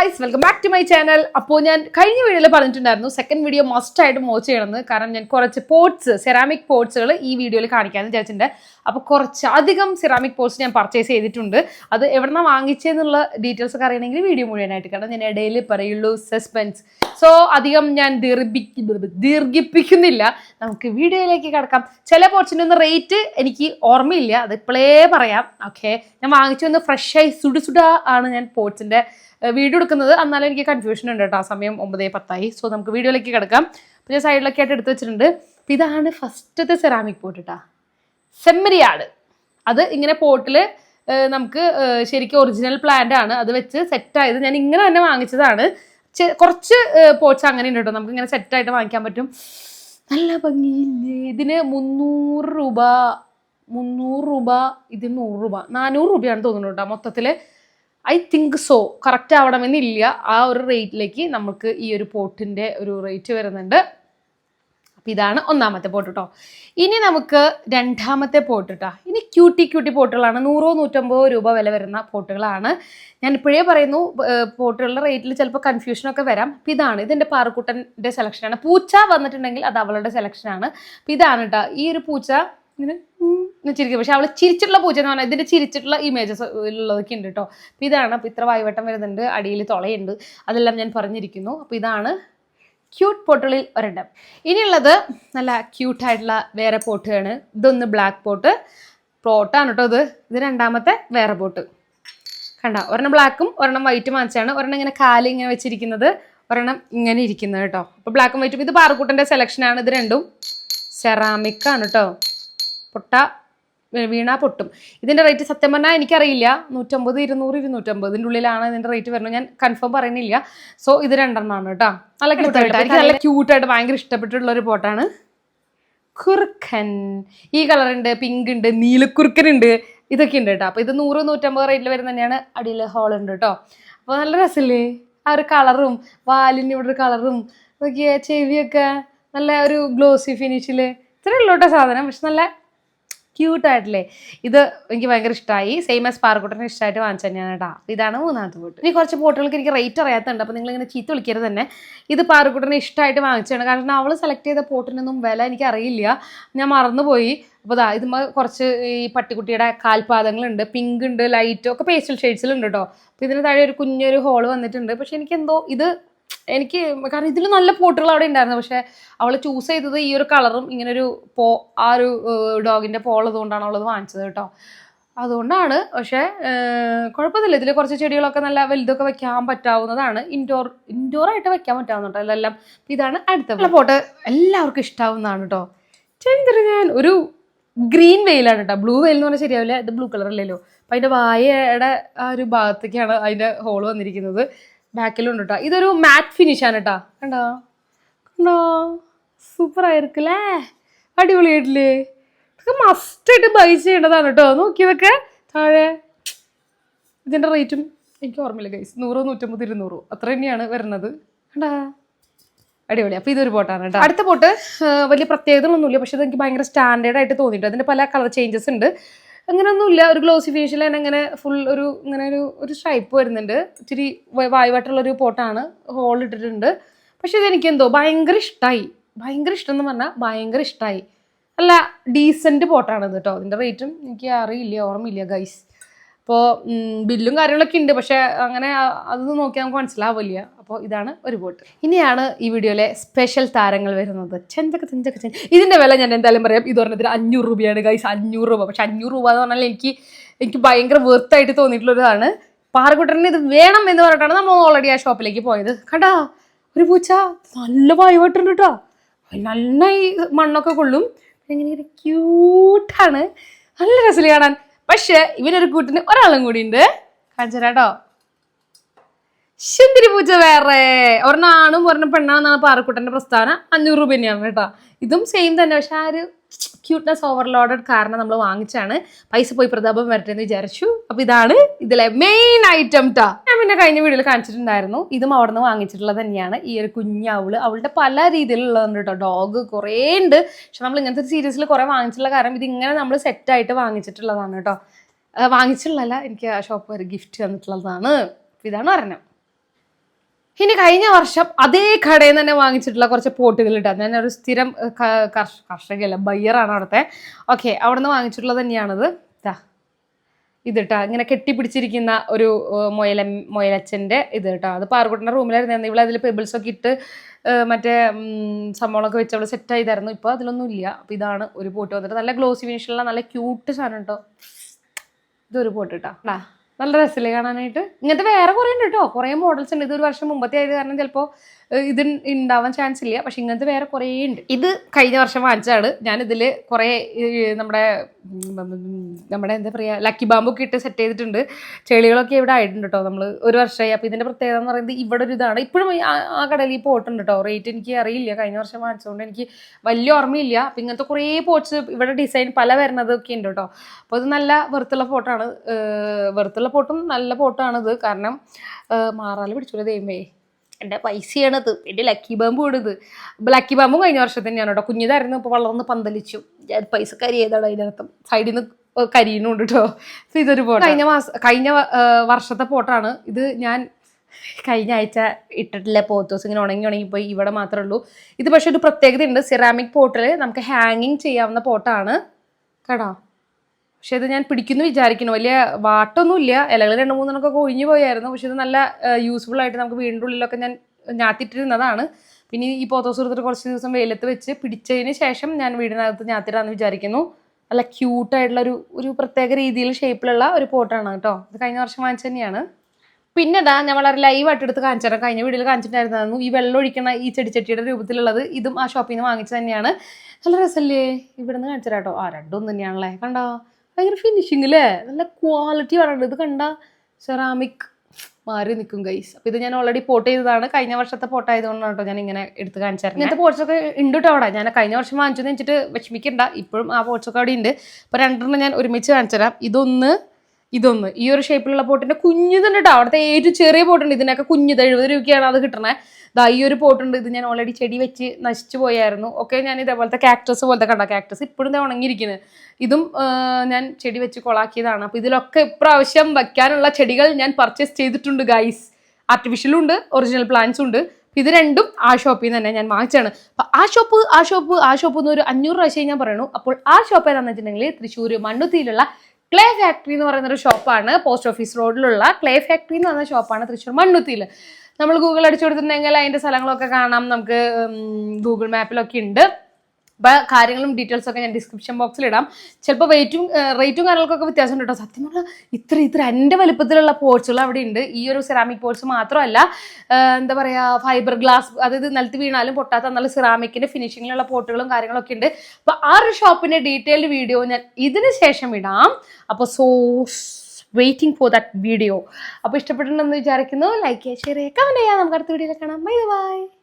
Guys welcome back to my channel അപ്പോൾ ഞാൻ കഴിഞ്ഞ വീഡിയോയിൽ പറഞ്ഞിട്ടുണ്ടായിരുന്നു സെക്കൻഡ് വീഡിയോ മസ്റ്റ് ആയിട്ട് വാച്ച് ചെയ്യണമെന്ന്. കാരണം ഞാൻ കുറച്ച് പോട്ട്സ് സെറാമിക് പോട്ട്സുകൾ ഈ വീഡിയോയിൽ കാണിക്കാമെന്ന് വിചാരിച്ചിട്ടുണ്ട്. അപ്പോൾ കുറച്ച് അധികം സെറാമിക് പോട്ട്സ് ഞാൻ പർച്ചേസ് ചെയ്തിട്ടുണ്ട്. അത് എവിടെന്നാ വാങ്ങിച്ചതെന്നുള്ള ഡീറ്റെയിൽസ് ഒക്കെ അറിയണമെങ്കിൽ വീഡിയോ മുഴുവനായിട്ട്. കാരണം ഞാൻ ഇടയിൽ പറയുള്ളൂ സസ്പെൻസ് സോ അധികം ഞാൻ ദീർഘിപ്പി ദീർഘിപ്പിക്കുന്നില്ല. നമുക്ക് വീഡിയോയിലേക്ക് കിടക്കാം. ചില പോട്ട്സിന്റെ ഒന്നും റേറ്റ് എനിക്ക് ഓർമ്മയില്ല. അത് ഇപ്പോഴേ പറയാം. ഓക്കെ ഞാൻ വാങ്ങിച്ചു വന്ന് ഫ്രഷായി സുടുസുട ആണ് ഞാൻ പോട്ട്സിന്റെ വീഡിയോ എടുക്കുന്നത് എന്നാലും എനിക്ക് കൺഫ്യൂഷൻ ഉണ്ട് കേട്ടോ. ആ സമയം ഒമ്പതേ പത്തായി. സോ നമുക്ക് വീഡിയോയിലേക്ക് കിടക്കാം. അപ്പോൾ ഞാൻ സൈഡിലൊക്കെ ആയിട്ട് എടുത്ത് വെച്ചിട്ടുണ്ട്. അപ്പോൾ ഇതാണ് ഫസ്റ്റത്തെ സെറാമിക് പോട്ട് കേട്ടോ സെമ്മരിയാട്. അത് ഇങ്ങനെ പോട്ടിൽ നമുക്ക് ശരിക്കും ഒറിജിനൽ പ്ലാന്റ് ആണ്. അത് വെച്ച് സെറ്റായത് ഞാൻ ഇങ്ങനെ തന്നെ വാങ്ങിച്ചതാണ്. കുറച്ച് പോട്ട്സ് അങ്ങനെ ഉണ്ട് കേട്ടോ. നമുക്ക് ഇങ്ങനെ സെറ്റായിട്ട് വാങ്ങിക്കാൻ പറ്റും. നല്ല ഭംഗിയില്ലേ? ഇതിന് മുന്നൂറ് രൂപ മുന്നൂറ് രൂപ ഇതിന് നൂറ് രൂപ നാനൂറ് രൂപയാണ് തോന്നുന്നു കേട്ടോ മൊത്തത്തിൽ ഐ തിങ്ക് സോ കറക്റ്റ് ആവണമെന്നില്ല. ആ ഒരു റേറ്റിലേക്ക് നമുക്ക് ഈ ഒരു പോട്ടിന്റെ ഒരു റേറ്റ് വരുന്നുണ്ട്. അപ്പം ഇതാണ് ഒന്നാമത്തെ പോട്ട് കേട്ടോ ഇനി നമുക്ക് രണ്ടാമത്തെ പോട്ട് കേട്ടോ ഇനി ക്യൂട്ടി ക്യൂട്ടി പോട്ടുകളാണ്. നൂറോ നൂറ്റമ്പതോ രൂപ വില വരുന്ന പോട്ടുകളാണ്. ഞാൻ ഇപ്പോഴേ പറയുന്നു പോട്ടുകളുടെ റേറ്റിൽ ചിലപ്പോൾ കൺഫ്യൂഷനൊക്കെ വരാം. അപ്പം ഇതാണ്. ഇതെന്റെ പാറക്കുട്ടന്റെ സെലക്ഷനാണ് പൂച്ച വന്നിട്ടുണ്ടെങ്കിൽ അത് അവളുടെ സെലക്ഷനാണ് അപ്പം ഇതാണ് കേട്ടോ ഈ ഒരു പൂച്ച ഇങ്ങനെ ചിരിക്കും. പക്ഷെ അവൾ ചിരിച്ചിട്ടുള്ള പൂജ എന്ന് പറഞ്ഞാൽ ഇതിന്റെ ചിരിച്ചിട്ടുള്ള ഇമേജസ് ഉള്ളതൊക്കെ ഉണ്ട് കേട്ടോ അപ്പൊ ഇതാണ്. അപ്പൊ ഇത്ര വായുവട്ടം വരുന്നുണ്ട്. അടിയിൽ തുളയുണ്ട്. അതെല്ലാം ഞാൻ പറഞ്ഞിരിക്കുന്നു. അപ്പൊ ഇതാണ് ക്യൂട്ട് പോട്ടുകളിൽ ഒരെണ്ണം. ഇനിയുള്ളത് നല്ല ക്യൂട്ടായിട്ടുള്ള വേറെ പോട്ടുകയാണ് ഇതൊന്ന് ബ്ലാക്ക് പോട്ട് പോട്ടാണ് കേട്ടോ ഇത്. ഇത് രണ്ടാമത്തെ വേറെ പോട്ട് കണ്ട? ഒരെണ്ണം ബ്ലാക്കും ഒരെണ്ണം വൈറ്റും വാങ്ങിച്ചാണ് ഒരെണ്ണം ഇങ്ങനെ കാലി ഇങ്ങനെ വെച്ചിരിക്കുന്നത്. ഒരെണ്ണം ഇങ്ങനെ ഇരിക്കുന്നത് കേട്ടോ അപ്പോൾ ബ്ലാക്കും വൈറ്റും ഇത് പാറക്കൂട്ടന്റെ സെലക്ഷനാണ് ഇത് രണ്ടും സെറാമിക് ആണ് കേട്ടോ പൊട്ട വീണാ പൊട്ടും. ഇതിന്റെ റേറ്റ് സത്യം പറഞ്ഞാൽ എനിക്കറിയില്ല. നൂറ്റമ്പത് ഇരുന്നൂറ് ഇരുന്നൂറ്റമ്പത് ഇതിന്റെ ഉള്ളിലാണ് ഇതിന്റെ റേറ്റ് വരുന്നത്. ഞാൻ കൺഫേം പറയുന്നില്ല. സോ ഇത് രണ്ടെണ്ണമാണ് കേട്ടോ. നല്ല ക്യൂട്ടായിട്ട് എനിക്ക് നല്ല ക്യൂട്ടായിട്ട് ഭയങ്കര ഇഷ്ടപ്പെട്ടിട്ടുള്ള ഒരു പോട്ടാണ് കുറുക്കൻ. ഈ കളറുണ്ട് പിങ്ക് ഉണ്ട് നീലക്കുറുക്കനുണ്ട് ഇതൊക്കെ ഉണ്ട് കേട്ടോ. അപ്പോൾ ഇത് നൂറ് നൂറ്റമ്പത് റേറ്റിൽ വരുന്ന തന്നെയാണ് അടിയിൽ ഹോൾ ഉണ്ട് കേട്ടോ. അപ്പോൾ നല്ല രസമില്ലേ? ആ ഒരു കളറും വാലിന്റെ ഇവിടെ ഒരു കളറും നോക്കിയേ ചെവിയൊക്കെ നല്ല ഒരു ഗ്ലോസി ഫിനിഷിൽ ഇത്രയേ ഉള്ളൂ കേട്ടോ സാധനം. പക്ഷെ നല്ല ക്യൂട്ടായിട്ടില്ലേ ഇത് എനിക്ക് ഭയങ്കര ഇഷ്ടമായി സെയിം ആസ് പാറക്കുട്ടനെ ഇഷ്ടമായിട്ട് വാങ്ങിച്ചു തന്നെയാണ് കേട്ടോ ഇതാണ് മൂന്നാമത്തെ ബോട്ട് ഇനി കുറച്ച് ബോട്ടുകൾക്ക് എനിക്ക് റേറ്റ് അറിയാത്തുണ്ട് അപ്പോൾ നിങ്ങളിങ്ങനെ ചീത്ത വിളിക്കരുത് തന്നെ. ഇത് പാറക്കുട്ടനെ ഇഷ്ടമായിട്ട് വാങ്ങിച്ചാണ് കാരണം അവൾ സെലക്ട് ചെയ്ത പോട്ടിനൊന്നും വില എനിക്ക് അറിയില്ല ഞാൻ മറന്നുപോയി. അപ്പോൾ ദാ ഇത് കുറച്ച് ഈ പട്ടിക്കുട്ടിയുടെ കാൽപാദങ്ങളുണ്ട്. പിങ്ക് ഉണ്ട് ലൈറ്റ് ഒക്കെ പേസ്റ്റൽ ഷെയ്ഡ്സിലുണ്ട് കേട്ടോ അപ്പോൾ ഇതിന് താഴെ ഒരു കുഞ്ഞൊരു ഹോൾ വന്നിട്ടുണ്ട്. പക്ഷെ എനിക്ക് എന്തോ ഇത് എനിക്ക് കാരണം ഇതിൽ നല്ല പോട്ടുകൾ അവിടെ ഉണ്ടായിരുന്നു. പക്ഷെ അവൾ ചൂസ് ചെയ്തത് ഈ ഒരു കളറും ഇങ്ങനെ ഒരു പോ ആ ഒരു ഡോഗിന്റെ പോളത് കൊണ്ടാണ് അവളത് വാങ്ങിച്ചത് കേട്ടോ. അതുകൊണ്ടാണ് പക്ഷേ കുഴപ്പമില്ല ഇതിൽ കുറച്ച് ചെടികളൊക്കെ നല്ല വലുതൊക്കെ വെക്കാൻ പറ്റാവുന്നതാണ്. ഇൻഡോർ ആയിട്ട് വെക്കാൻ പറ്റാവുന്ന അതെല്ലാം എല്ലാം ഇതാണ് അടുത്ത പോട്ട്. എല്ലാവർക്കും ഇഷ്ടാവുന്നതാണ് കേട്ടോ. ചെന്തിരി ഞാൻ ഒരു ഗ്രീൻ വെയിലാണ് കേട്ടോ. ബ്ലൂ വെയിൽ എന്ന് പറഞ്ഞാൽ ശരിയാവില്ല. ഇത് ബ്ലൂ കളർ അല്ലല്ലോ. അപ്പം അതിന്റെ വായയുടെ ആ ഒരു ഭാഗത്തേക്കാണ് അതിന്റെ ഹോൾ വന്നിരിക്കുന്നത്. ബാക്കിലുണ്ട് കേട്ടോ ഇതൊരു മാറ്റ് ഫിനിഷ് ആണ് കേട്ടോ കണ്ടോ? കണ്ടോ? സൂപ്പർ ആയിരിക്കില്ലേ? അടിപൊളിയായിട്ടില്ലേ ഇതൊക്കെ മസ്റ്റായിട്ട് ബൈ ചെയ്യേണ്ടതാണ് കേട്ടോ നോക്കിയതൊക്കെ താഴെ. ഇതിന്റെ റേറ്റും എനിക്ക് ഓർമ്മയില്ല ഗൈസ് നൂറോ നൂറ്റമ്പത് ഇരുന്നൂറോ. അത്ര തന്നെയാണ് വരുന്നത്. കണ്ടാ? അടിപൊളി. അപ്പോൾ ഇതൊരു പോട്ടാണ് കേട്ടോ അടുത്ത പോട്ട് വലിയ പ്രത്യേകതകളൊന്നുമില്ല. പക്ഷേ ഇത് എനിക്ക് ഭയങ്കര സ്റ്റാൻഡേർഡ് ആയിട്ട് തോന്നിയിട്ട് അതിന്റെ പല കളർ ചേഞ്ചസ് ഉണ്ട്. അങ്ങനെയൊന്നുമില്ല ഒരു ഗ്ലോസി ഫിനിഷിൽ തന്നെ ഇങ്ങനെ ഫുൾ ഒരു ഇങ്ങനെ ഒരു ഒരു സ്ട്രൈപ്പ് വരുന്നുണ്ട്. ഇച്ചിരി വായുവായിട്ടുള്ളൊരു പോട്ടാണ്. ഹോൾ ഇട്ടിട്ടുണ്ട്. പക്ഷെ ഇതെനിക്ക് എന്തോ ഭയങ്കര ഇഷ്ടമായി ഭയങ്കര ഇഷ്ടം എന്ന് പറഞ്ഞാൽ ഭയങ്കര ഇഷ്ടമായി അല്ല ഡീസന്റ് പോട്ടാണ് കേട്ടോ അതിന്റെ റേറ്റും എനിക്ക് അറിയില്ല ഓർമ്മയില്ല ഗൈസ് അപ്പോൾ ബില്ലും കാര്യങ്ങളൊക്കെ ഉണ്ട്. പക്ഷേ അങ്ങനെ അതൊന്നും നോക്കിയാൽ നമുക്ക് മനസ്സിലാവില്ല. അപ്പോൾ ഇതാണ് ഒരു ബോട്ട് ഇനിയാണ് ഈ വീഡിയോയിലെ സ്പെഷ്യൽ താരങ്ങൾ വരുന്നത്. ചെന്തക്ക ചെഞ്ചക്ക ചെന്ത ഇതിന്റെ വില ഞാൻ എന്തായാലും പറയാം. ഇത് പറഞ്ഞതിന് അഞ്ഞൂറ് രൂപയാണ് ഗൈസ് അഞ്ഞൂറ് രൂപ. പക്ഷെ അഞ്ഞൂറ് രൂപ എന്ന് പറഞ്ഞാൽ എനിക്ക് എനിക്ക് ഭയങ്കര വെർത്തായിട്ട് തോന്നിയിട്ടുള്ളൊരിതാണ്. പാറക്കുട്ടറിന് ഇത് വേണം എന്ന് പറഞ്ഞിട്ടാണ് നമ്മൾ ഓൾറെഡി ആ ഷോപ്പിലേക്ക് പോയത്. കണ്ടാ? ഒരു പൂച്ച. നല്ല വായുവായിട്ടുണ്ട് കേട്ടോ നന്നായി മണ്ണൊക്കെ കൊള്ളും. ഇങ്ങനെ ക്യൂട്ടാണ് നല്ല രസം കാണാൻ. പക്ഷെ ഇവനൊരു കൂട്ടിന് ഒരാളും കൂടി ഉണ്ട്. കാണിച്ചരാട്ടോ ശുന്തിരി പൂജ വേറെ. ഒരെണ്ണാണും ഒരെണ്ണ പെണ്ണാണെന്നാണ് പാറക്കുട്ടന്റെ പ്രസ്താവന. അഞ്ഞൂറ് രൂപ തന്നെയാണ് കേട്ടോ. ഇതും സെയിം തന്നെ പക്ഷെ ആ ഒരു ക്യൂട്ട്നെസ് ഓവർലോഡഡ് കാരണം നമ്മൾ വാങ്ങിച്ചാണ്. പൈസ പോയി പ്രതാപം വരട്ടെ എന്ന് വിചാരിച്ചു. അപ്പൊ ഇതാണ് ഇതിലെ മെയിൻ ഐറ്റം ഞാൻ പിന്നെ കഴിഞ്ഞ വീഡിയോയിൽ കാണിച്ചിട്ടുണ്ടായിരുന്നു. ഇതും അവിടെ നിന്ന് വാങ്ങിച്ചിട്ടുള്ളത് തന്നെയാണ്. ഈ ഒരു കുഞ്ഞവൾ അവളുടെ പല രീതിയിലുള്ളതുണ്ട് കേട്ടോ. ഡോഗ് കുറേ ഉണ്ട്. പക്ഷെ നമ്മൾ ഇങ്ങനത്തെ സീരീസിൽ കുറേ വാങ്ങിച്ചിട്ടുള്ള കാരണം ഇതിങ്ങനെ നമ്മൾ സെറ്റായിട്ട് വാങ്ങിച്ചിട്ടുള്ളതാണ് കേട്ടോ. വാങ്ങിച്ചിട്ടുള്ളതല്ല എനിക്ക് ആ ഷോപ്പ് ഒരു ഗിഫ്റ്റ് തന്നിട്ടുള്ളതാണ്. ഇതാണ് പറഞ്ഞത് ഇനി കഴിഞ്ഞ വർഷം അതേ കടയിൽ നിന്ന് തന്നെ വാങ്ങിച്ചിട്ടുള്ള കുറച്ച് പോട്ടുകൾ ഇട്ടാണ് ഞാൻ ഒരു സ്ഥിരം കർഷകല്ല ബയ്യറാണ് അവിടുത്തെ. ഓക്കെ അവിടെ നിന്ന് വാങ്ങിച്ചിട്ടുള്ളത് തന്നെയാണത്. ഇതാ ഇതിട്ടാ ഇങ്ങനെ കെട്ടിപ്പിടിച്ചിരിക്കുന്ന ഒരു മൊയല മുയല മുയലച്ചന്റെ ഇത് കേട്ടോ. അത് പാറുകുട്ടന്റെ റൂമിലായിരുന്നു ഇവിടെ അതിൽ പെബിൾസ് ഒക്കെ ഇട്ട് മറ്റേ സംഭവങ്ങളൊക്കെ വെച്ച് അവൾ സെറ്റ് ചെയ്തായിരുന്നു ഇപ്പോൾ അതിലൊന്നും ഇല്ല അപ്പോൾ ഇതാണ് ഒരു പോട്ട് വന്നിട്ട് നല്ല ഗ്ലോസി ഫിനിഷുള്ള നല്ല ക്യൂട്ട് സാധനം കേട്ടോ. ഇതൊരു പോട്ട് കേട്ടോ. നല്ല രസമില്ലേ കാണാനായിട്ട്. ഇങ്ങനത്തെ വേറെ കുറേ ഉണ്ട് കേട്ടോ. കുറേ മോഡൽസ് ഉണ്ട്. ഇത് ഒരു വർഷം മുമ്പത്തെ ആയത് കാരണം ചിലപ്പോൾ ഇത് ഉണ്ടാവാൻ ചാൻസ് ഇല്ല. പക്ഷെ ഇങ്ങനത്തെ വേറെ കുറേ ഉണ്ട് ഇത് കഴിഞ്ഞ വർഷം വാങ്ങിച്ചതാണ്. ഞാനിതിൽ കുറേ നമ്മുടെ നമ്മുടെ എന്താ പറയുക ലക്കി ബാമ്പൊക്കെ ഇട്ട് സെറ്റ് ചെയ്തിട്ടുണ്ട്. ചെളികളൊക്കെ ഇവിടെ ആയിട്ടുണ്ട് കേട്ടോ നമ്മൾ ഒരു വർഷമായി അപ്പോൾ ഇതിന്റെ പ്രത്യേകത എന്ന് പറയുന്നത് ഇവിടെ ഒരു ഇതാണ്. ഇപ്പോഴും ആ- കടയിൽ പോയിട്ടുണ്ട് കേട്ടോ റേറ്റ് എനിക്ക് അറിയില്ല. കഴിഞ്ഞ വർഷം വാങ്ങിച്ചതുകൊണ്ട് എനിക്ക് വലിയ ഓർമ്മയില്ല. അപ്പം ഇങ്ങനത്തെ കുറേ പോട്ട്സ് ഇവിടെ ഡിസൈൻ പല വരുന്നതൊക്കെ ഉണ്ട് കേട്ടോ അപ്പോൾ ഇത് നല്ല വെറുത്തുള്ള പോട്ടാണ് വെറുത്തുള്ള പോട്ടും നല്ല പോട്ടാണിത് കാരണം മാറാൽ പിടിച്ചുള്ള ദൈവമേ. എന്റെ പൈസയാണത്. എന്റെ ലക്കി ബാമ്പും ഇടുന്നത് ലക്കി ബാമ്പും കഴിഞ്ഞ വർഷം തന്നെയാണ് കേട്ടോ. കുഞ്ഞിതായിരുന്നു ഇപ്പോൾ വളർന്ന് പന്തലിച്ചു. ഞാൻ പൈസ കരി ഏതാണ് അതിനർത്ഥം സൈഡിൽ നിന്ന് കരിയുന്നുണ്ട് കേട്ടോ. സോ ഇതൊരു പോട്ട്. കഴിഞ്ഞ മാസം കഴിഞ്ഞ വർഷത്തെ പോട്ടാണ്. ഇത് ഞാൻ കഴിഞ്ഞ ആഴ്ച ഇട്ടിട്ടില്ല. പോത്തോസ് ഇങ്ങനെ ഉണങ്ങി ഉണങ്ങിപ്പോയി ഇവിടെ മാത്രമേ ഉള്ളൂ. ഇത് പക്ഷേ ഒരു പ്രത്യേകത ഉണ്ട് സിറാമിക് പോട്ടിൽ നമുക്ക് ഹാങ്ങിങ് ചെയ്യാവുന്ന പോട്ടാണ് കേട്ടോ? പക്ഷെ ഇത് ഞാൻ പിടിക്കുന്നു വിചാരിക്കുന്നു. വലിയ വാട്ടൊന്നുമില്ല. ഇലകൾ രണ്ട് മൂന്നെണ്ണൊക്കെ കൊഴിഞ്ഞു പോയായിരുന്നു. പക്ഷെ ഇത് നല്ല യൂസ്ഫുൾ ആയിട്ട് നമുക്ക് വീടിന്റെ ഉള്ളിലൊക്കെ ഞാൻ ഞാത്തിട്ടിരുന്നതാണ്. പിന്നെ ഈ പോത്തോസ് എടുത്തിട്ട് കുറച്ച് ദിവസം വെയിലത്ത് വെച്ച് പിടിച്ചതിന് ശേഷം ഞാൻ വീടിനകത്ത് ഞാത്തിടാന്ന് വിചാരിക്കുന്നു. നല്ല ക്യൂട്ടായിട്ടുള്ള ഒരു ഒരു പ്രത്യേക രീതിയിൽ ഷേപ്പിലുള്ള ഒരു പോട്ടാണ് കേട്ടോ. ഇത് കഴിഞ്ഞ വർഷം വാങ്ങിച്ചു തന്നെയാണ്. പിന്നെ ഇതാ ഞാൻ വളരെ ലൈവായിട്ട് എടുത്ത് കാണിച്ചു തരാം കഴിഞ്ഞ വീഡിയോയിൽ കാണിച്ചിട്ടുണ്ടായിരുന്നു ഈ വെള്ളം ഒഴിക്കുന്ന ഈ ചെടിച്ചട്ടിയുടെ രൂപത്തിലുള്ളത് ഇതും ആ ഷോപ്പിൽ നിന്ന് വാങ്ങിച്ചു തന്നെയാണ്. നല്ല രസമല്ലേ? ഇവിടെ നിന്ന് കാണിച്ചു കേട്ടോ. ആ രണ്ടും തന്നെയാണല്ലേ? കണ്ടോ? ഭയങ്കര ഫിനിഷിംഗ് അല്ലേ നല്ല ക്വാളിറ്റി പറയുന്നത് ഇത് കണ്ട സെറാമിക് മാറി നിൽക്കും ഗൈസ് അപ്പോൾ ഇത് ഞാൻ ഓൾറെഡി പോട്ട് ചെയ്തതാണ്. കഴിഞ്ഞ വർഷത്തെ പോട്ട് ആയതുകൊണ്ടാണ് കേട്ടോ ഞാൻ ഇങ്ങനെ എടുത്ത് കാണിച്ചത് ഇങ്ങനത്തെ പോട്ട്സൊക്കെ ഉണ്ട് കേട്ടോ അവിടെ. ഞാൻ കഴിഞ്ഞ വർഷം വാങ്ങിച്ചെന്ന് വെച്ചിട്ട് വിഷമിക്കണ്ട. ഇപ്പോഴും ആ പോട്ട്സൊക്കെ അവിടെ ഉണ്ട്. അപ്പോൾ രണ്ടെണ്ണം ഞാൻ ഒരുമിച്ച് കാണിച്ചു തരാം ഇതൊന്ന് ഇതൊന്ന്. ഈ ഒരു ഷേപ്പിലുള്ള പോട്ടിന്റെ തന്നെ കേട്ടോ അവിടുത്തെ ഏറ്റവും ചെറിയ പോട്ടുണ്ട് ഇതിനൊക്കെ കുഞ്ഞു എഴുപത് രൂപയ്ക്കാണ് അത് കിട്ടണേ. ദാ ഈ ഒരു പോട്ടുണ്ട് ഇത് ഞാൻ ഓൾറെഡി ചെടി വെച്ച് നശിച്ചു പോയായിരുന്നു. ഒക്കെ ഞാൻ ഇതേപോലത്തെ കാക്ടസ് പോലത്തെ കണ്ട? കാക്ടസ് ഇപ്പോഴും ഉണങ്ങിയിരിക്കുന്നത് ഇതും ഞാൻ ചെടി വെച്ച് കൊളാക്കിയതാണ്. അപ്പോൾ ഇതിലൊക്കെ ഇപ്രാവശ്യം വയ്ക്കാനുള്ള ചെടികൾ ഞാൻ പർച്ചേസ് ചെയ്തിട്ടുണ്ട് ഗൈസ് ആർട്ടിഫിഷ്യലും ഉണ്ട് ഒറിജിനൽ പ്ലാന്റ്സും ഉണ്ട്. ഇത് രണ്ടും ആ ഷോപ്പിൽ നിന്ന് തന്നെ ഞാൻ വാങ്ങിച്ചാണ് അപ്പം ആ ഷോപ്പ് ആ ഷോപ്പ് ആ ഷോപ്പ് എന്ന് ഒരു അഞ്ഞൂറ് പ്രാവശ്യം ഞാൻ പറയുന്നു. അപ്പോൾ ആ ഷോപ്പ് ഏതാണെന്ന് വെച്ചിട്ടുണ്ടെങ്കിൽ തൃശ്ശൂർ മണ്ണുത്തിയിലുള്ള ക്ലേ ഫാക്ടറി എന്ന് പറയുന്ന ഒരു ഷോപ്പാണ് പോസ്റ്റ് ഓഫീസ് റോഡിലുള്ള ക്ലേ ഫാക്ടറി എന്ന് പറയുന്ന ഷോപ്പാണ് തൃശ്ശൂർ മണ്ണുത്തിയിൽ നമ്മൾ ഗൂഗിൾ അടിച്ചു കൊടുത്തിട്ടുണ്ടെങ്കിൽ അതിന്റെ സ്ഥലങ്ങളൊക്കെ കാണാം. നമുക്ക് ഗൂഗിൾ മാപ്പിലൊക്കെ ഉണ്ട്. അപ്പോൾ കാര്യങ്ങളും ഡീറ്റെയിൽസ് ഒക്കെ ഞാൻ ഡിസ്ക്രിപ്ഷൻ ബോക്സിൽ ഇടാം. ചിലപ്പോൾ വെയിറ്റും റേറ്റും കാര്യങ്ങൾക്കൊക്കെ വ്യത്യാസം ഉണ്ട് കേട്ടോ. സത്യം പറഞ്ഞാൽ ഇത്ര ഇത്ര എന്റെ വലിപ്പത്തിലുള്ള പോർച്ചുകൾ അവിടെ ഉണ്ട്. ഈ ഒരു സെറാമിക് പോർച്ച് മാത്രമല്ല എന്താ പറയുക ഫൈബർ ഗ്ലാസ് അതായത് നിലത്ത് വീണാലും പൊട്ടാത്ത നല്ല സിറാമിക്കിന്റെ ഫിനിഷിങ്ങിലുള്ള പോട്ടുകളും കാര്യങ്ങളൊക്കെ ഉണ്ട്. അപ്പോൾ ആ ഒരു ഷോപ്പിന്റെ ഡീറ്റെയിൽഡ് വീഡിയോ ഞാൻ ഇതിന് ശേഷം ഇടാം. അപ്പോൾ so waiting for that video അപ്പോൾ ഇഷ്ടപ്പെട്ടിട്ടുണ്ടെന്ന് വിചാരിക്കുന്നു. ലൈക്ക് ചെയ്യുക ഷെയർ ചെയ്യുക കമന്റ് ചെയ്യുക. നമുക്ക് അടുത്ത വീഡിയോയിൽ കാണാം. Bye bye